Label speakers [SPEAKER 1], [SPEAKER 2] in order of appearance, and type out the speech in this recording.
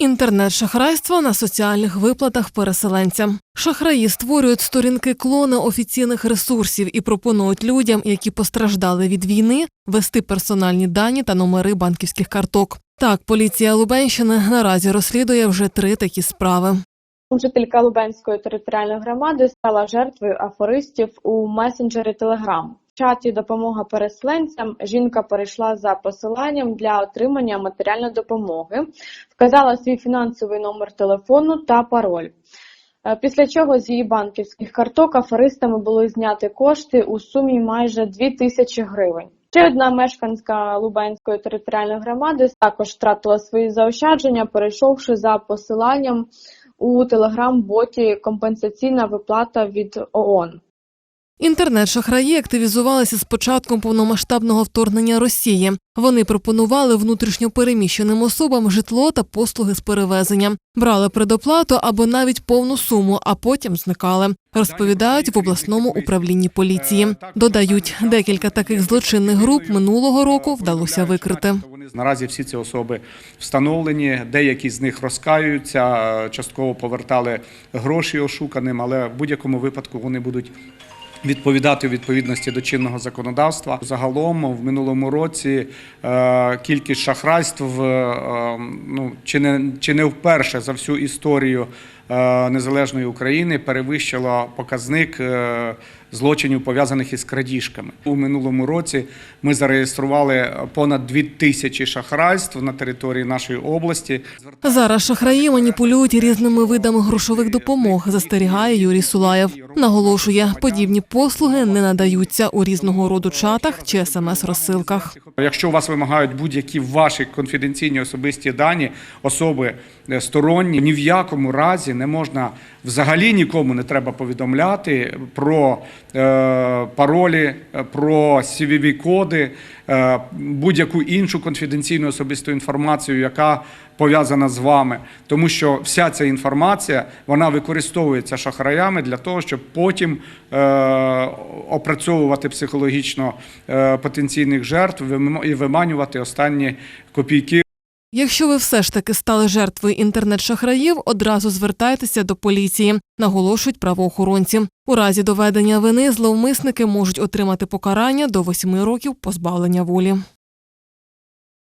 [SPEAKER 1] Інтернет-шахрайство на соціальних виплатах переселенцям. Шахраї створюють сторінки клони офіційних ресурсів і пропонують людям, які постраждали від війни, вести персональні дані та номери банківських карток. Так, поліція Лубенщини наразі розслідує вже три такі справи.
[SPEAKER 2] Жителька Лубенської територіальної громади стала жертвою афористів у месенджері Telegram. Чаті допомога переселенцям жінка перейшла за посиланням для отримання матеріальної допомоги, вказала свій фінансовий номер телефону та пароль. Е, Після чого з її банківських карток аферистами були зняти кошти у сумі майже 2 тисячі гривень. Ще одна мешканка Лубенської територіальної громади також втратила свої заощадження, перейшовши за посиланням у телеграм-боті компенсаційна виплата від ООН.
[SPEAKER 1] Інтернет-шахраї активізувалися з початком повномасштабного вторгнення Росії. Вони пропонували внутрішньо переміщеним особам житло та послуги з перевезення, брали предоплату або навіть повну суму, а потім зникали. Розповідають в обласному управлінні поліції. Додають, декілька таких злочинних груп минулого року вдалося викрити.
[SPEAKER 3] Наразі всі ці особи встановлені. Деякі з них розкаюються, е, частково повертали гроші ошуканим, але в будь-якому випадку вони будуть. Відповідати у відповідності до чинного законодавства. Загалом в минулому році е, кількість шахрайств е, ну чи не чи не вперше за всю історію е, незалежної України перевищила показник е, злочинів пов'язаних із крадіжками. У минулому році ми зареєстрували понад дві тисячі шахрайств на території нашої області.
[SPEAKER 1] Зараз шахраї маніпулюють різними видами грошових допомог, застерігає Юрій Сулаєв. Наголошує, подібні послуги не надаються у різного роду чатах чи смс-розсилках.
[SPEAKER 3] Якщо у вас вимагають будь-які ваші конфіденційні особисті дані, особи е, сторонні, ні в якому разі не можна взагалі нікому не треба повідомляти про е, паролі, е, про cvv коди е, будь-яку іншу конфіденційну особисту інформацію, яка пов'язана з вами, тому що вся ця інформація вона використовується шахраями для того, щоб потім опрацьовувати психологічно потенційних жертв і виманювати останні копійки.
[SPEAKER 1] Якщо ви все ж таки стали жертвою інтернет-шахраїв, одразу звертайтеся до поліції, наголошують правоохоронці. У разі доведення вини зловмисники можуть отримати покарання до восьми років позбавлення волі.